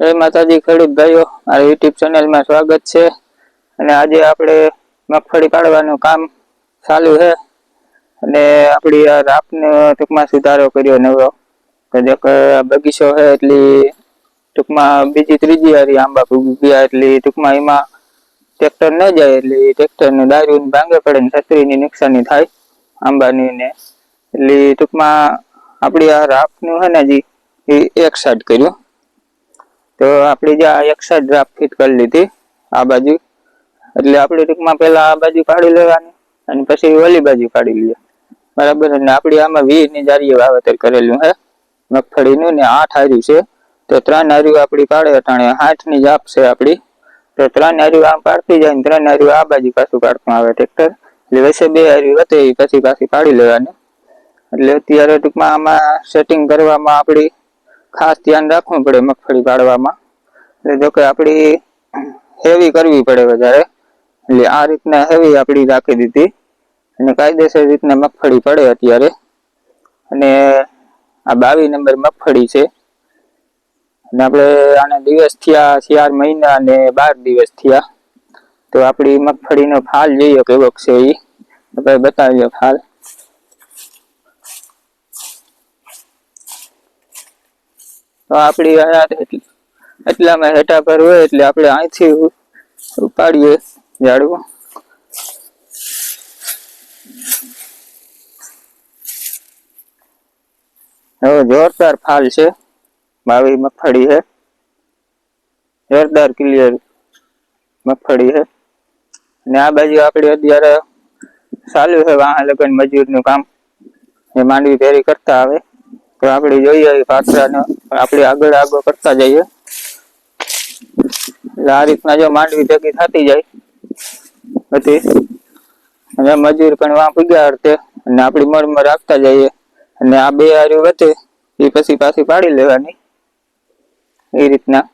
જય માતાજી, ખેડૂત ભાઈઓ, મારી યુટ્યુબ ચેનલમાં સ્વાગત છે. અને આજે આપણે મગફળી કાઢવાનું કામ ચાલુ છે. અને આપણી આ રાપને ટૂંકમાં સુધારો કર્યો નવો. તો જે બગીચો છે એટલી ટૂંકમાં બીજી ત્રીજી હારી આંબા ભૂગી ગયા એટલી ટૂંકમાં એમાં ટ્રેક્ટર ન જાય એટલે ટ્રેક્ટરનું દારૂ ભાંગે પડે ને છત્રીની નુકસાની થાય આંબાની ને. એટલે ટૂંકમાં આપણી આ રાપનું છે ને હજી એ એક સાઈડ કર્યું. તો આપણે જે આ એક સાઈડ ડ્રાફ્ટ ફિટ કરી લીધી, આ બાજુ. એટલે આપણે ટૂંકમાં પહેલા આ બાજુ કાઢી લેવાની અને પછી ઓલી બાજુ કાઢી લઈએ. બરાબર? અને આપણે આમાં વીસની જારીએ વાવેતર કરેલું છે મગફળીનું ને આઠ હાર્યું છે. તો ત્રણ હાર્યું આપણી પાડે અટાણે. આઠની જાપ છે આપણી તો ત્રણ હાર્યું આમ પાડતી જાય ને ત્રણ હાર્યું આ બાજુ પાછું પાડતું આવે ટ્રેક્ટર એટલે વચ્ચે બે હાર્યું હતી પછી પાછી પાડી લેવાની. એટલે અત્યારે ટૂંકમાં આમાં સેટિંગ કરવામાં આપણી ખાસ ધ્યાન રાખવું પડે મગફળી પાડવામાં એટલે જો કે આપણી હેવી કરવી પડે વધારે. એટલે આ રીતના હેવી આપણી રાખી દીધી. અને કાયદેસર રીતના મગફળી પડે અત્યારે. અને આ બાવીસ નંબર મગફળી છે. અને આપણે આના દિવસ થયા ચાર મહિના અને બાર દિવસ થયા. તો આપણી મગફળીનો ફાલ જોઈએ કેવો છે એ આપણે બતાવીએ ફાલ. તો આપણી આ એટલામાં હેઠા પર હોય એટલે આપણે અહીંથી ઉપાડીએ ઝાડવું. હવે જોરદાર ફાલ છે માવી મગફળી છે. જોરદાર ક્લિયર મગફળી છે. અને આ બાજુ આપણે અત્યારે ચાલુ છે વાહન લગન મજૂરનું કામ. એ માંડવી ફેરી કરતા આવે. તો આપણે જોઈએ એ આપણે આગળ આગળ કરતા જઈએ. એટલે આ રીતના જો માંડવી ભેગી થતી જાય હતી અને મજૂર પણ વાં પૂગ્યા અર્થે અને આપણી મળમાં રાખતા જઈએ. અને આ બે હારી વધે એ પછી પાછી પાડી લેવાની. એ રીતના.